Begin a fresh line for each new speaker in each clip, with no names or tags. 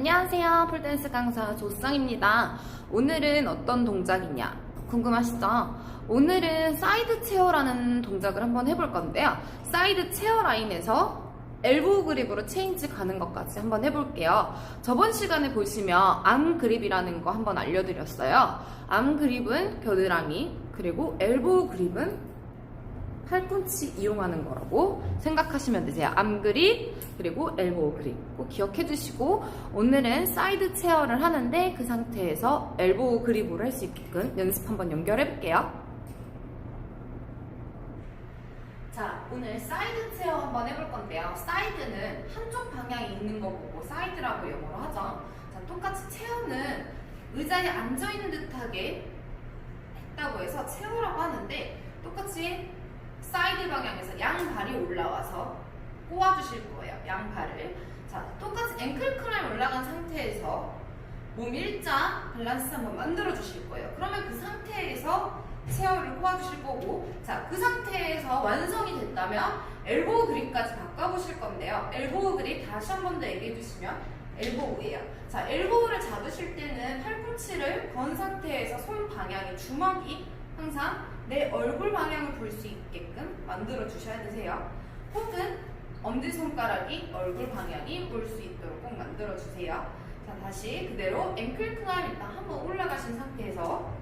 안녕하세요. 폴댄스 강사 조성입니다. 오늘은 어떤 동작이냐 궁금하시죠? 오늘은 사이드 체어라는 동작을 한번 해볼 건데요. 사이드 체어 라인에서 엘보우 그립으로 체인지 가는 것까지 한번 해볼게요. 저번 시간에 보시면 암 그립이라는 거 한번 알려드렸어요. 암 그립은 겨드랑이 그리고 엘보우 그립은 팔꿈치 이용하는 거라고 생각하시면 되세요. 암 그립 그리고 엘보우 그립 꼭 기억해 주시고 오늘은 사이드 체어를 하는데 그 상태에서 엘보우 그립으로 할 수 있게끔 연습 한번 연결해 볼게요. 자, 오늘 사이드 체어 한번 해볼 건데요. 사이드는 한쪽 방향에 있는 거 보고 사이드라고 영어로 하죠. 자, 똑같이 체어는 의자에 앉아 있는 듯하게 했다고 해서 체어라고 하는데 똑같이 사이드 방향에서 양발이 올라와서 꼬아주실 거예요. 양발을. 자, 똑같이 앵클 크라임 올라간 상태에서 몸 일자 밸런스 한번 만들어 주실 거예요. 그러면 그 상태에서 체어를 꼬아주실 거고, 자, 그 상태에서 완성이 됐다면 엘보우 그립까지 바꿔보실 건데요. 엘보우 그립 다시 한 번 더 얘기해 주시면 엘보우예요. 자, 엘보우를 잡으실 때는 팔꿈치를 건 상태에서 손 방향이 주먹이 항상 내 얼굴 방향을 볼 수 있게끔 만들어 주셔야 되세요. 혹은 엄지손가락이 얼굴 방향이 볼 수 있도록 꼭 만들어 주세요. 자, 다시 그대로 앵클 클라임 일단 한번 올라가신 상태에서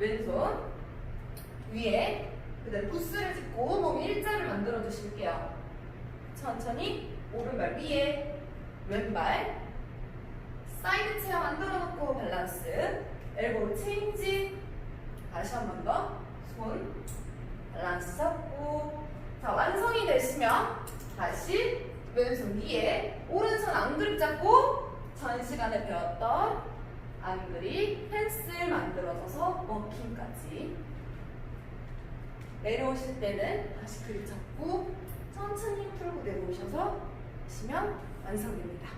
왼손 위에 그대로 부스를 짚고 몸 일자를 만들어 주실게요. 천천히 오른발 위에 왼발 사이드 체어 만들어 놓고 밸런스 엘보우 체인지. 다시 한 번 더. 손 밸런스 잡고. 자 완성이 되시면 다시 왼손 위에 오른손 앙그립 잡고 전 시간에 배웠던 앙그립 펜슬 만들어져서 워킹까지. 내려오실 때는 다시 그립 잡고 천천히 풀고 내려오셔서 하시면 완성됩니다.